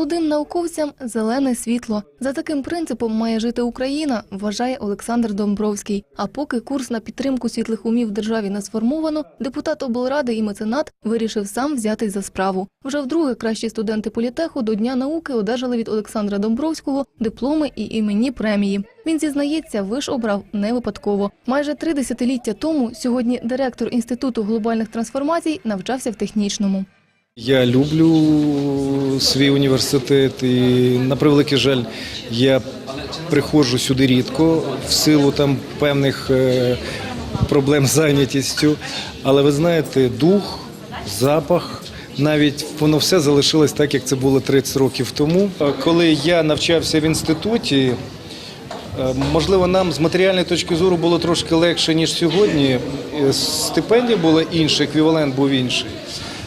Молодим науковцям зелене світло. За таким принципом має жити Україна, вважає Олександр Домбровський. А поки курс на підтримку світлих умів в державі не сформовано, депутат облради і меценат вирішив сам взятись за справу. Вже вдруге кращі студенти політеху до Дня науки одержали від Олександра Домбровського дипломи і іменні премії. Він зізнається, виш обрав не випадково. Майже три десятиліття тому сьогодні директор інституту глобальних трансформацій навчався в технічному. Я люблю свій університет і на превеликий жаль, я приходжу сюди рідко в силу там певних е, проблем з зайнятістю. Але ви знаєте, дух, запах. Навіть воно все залишилось так, як це було 30 років тому. Коли я навчався в інституті, Е, Можливо, нам з матеріальної точки зору було трошки легше, ніж сьогодні. Е, Стипендія була інша, еквівалент був інший.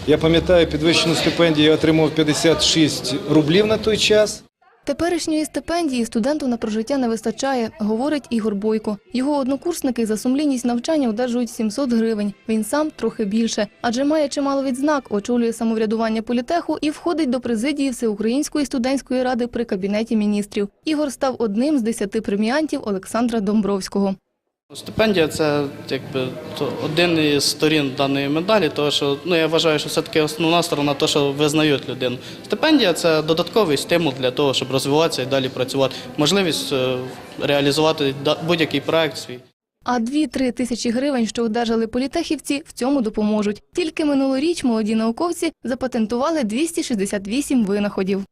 Я пам'ятаю, підвищену стипендію я отримав 56 рублів на той час. Теперішньої стипендії студенту на прожиття не вистачає, говорить Ігор Бойко. Його однокурсники за сумлінність навчання одержують 700 гривень. Він сам трохи більше, адже має чимало відзнак, очолює самоврядування політеху і входить до президії Всеукраїнської студентської ради при кабінеті міністрів. Ігор став одним з десяти преміантів Олександра Домбровського. Стипендія це якби один із сторін даної медалі, тому що ну я вважаю, що все-таки основна сторона, то що визнають людину. Стипендія це додатковий стимул для того, щоб розвиватися і далі працювати. Можливість е, реалізувати да- будь-який проект свій. А 2-3 тисячі гривень, що одержали політехівці, в цьому допоможуть. Тільки минулоріч молоді науковці запатентували 268 винаходів.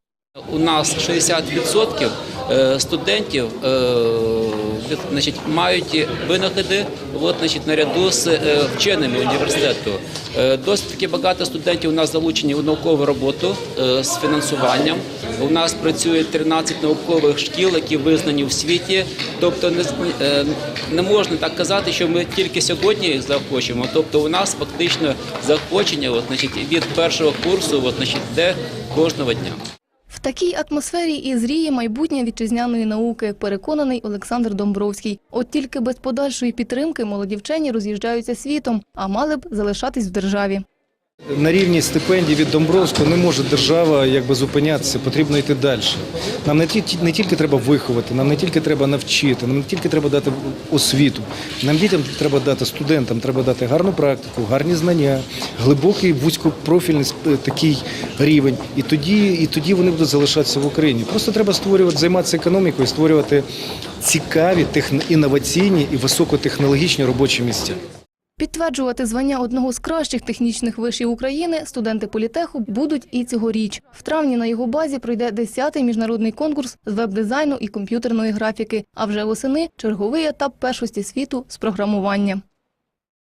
У нас 60% е, студентів е, значить, мають винаходи от, значить, наряду з е, вченими університету. Е, Досить таки багато студентів у нас залучені у наукову роботу е, з фінансуванням. У нас працює 13 наукових шкіл, які визнані в світі. Тобто не, не можна так казати, що ми тільки сьогодні їх захочемо. Тобто у нас фактично захочення от, значить, від першого курсу от, значить, де кожного дня. В такій атмосфері і зріє майбутнє вітчизняної науки, переконаний Олександр Домбровський. От тільки без подальшої підтримки молоді вчені роз'їжджаються світом, а мали б залишатись в державі. На рівні стипендій від Домбровського не може держава якби зупинятися, потрібно йти далі. Нам не тільки, не тільки треба виховати, нам не тільки треба навчити, нам не тільки треба дати освіту. Нам дітям треба дати студентам, треба дати гарну практику, гарні знання, глибокий вузькопрофільний такий рівень. І тоді, і тоді вони будуть залишатися в Україні. Просто треба створювати, займатися економікою, створювати цікаві, техно- інноваційні і високотехнологічні робочі місця. Підтверджувати звання одного з кращих технічних вишів України студенти політеху будуть і цьогоріч. В травні на його базі пройде 10-й міжнародний конкурс з веб-дизайну і комп'ютерної графіки. А вже восени черговий етап першості світу з програмування.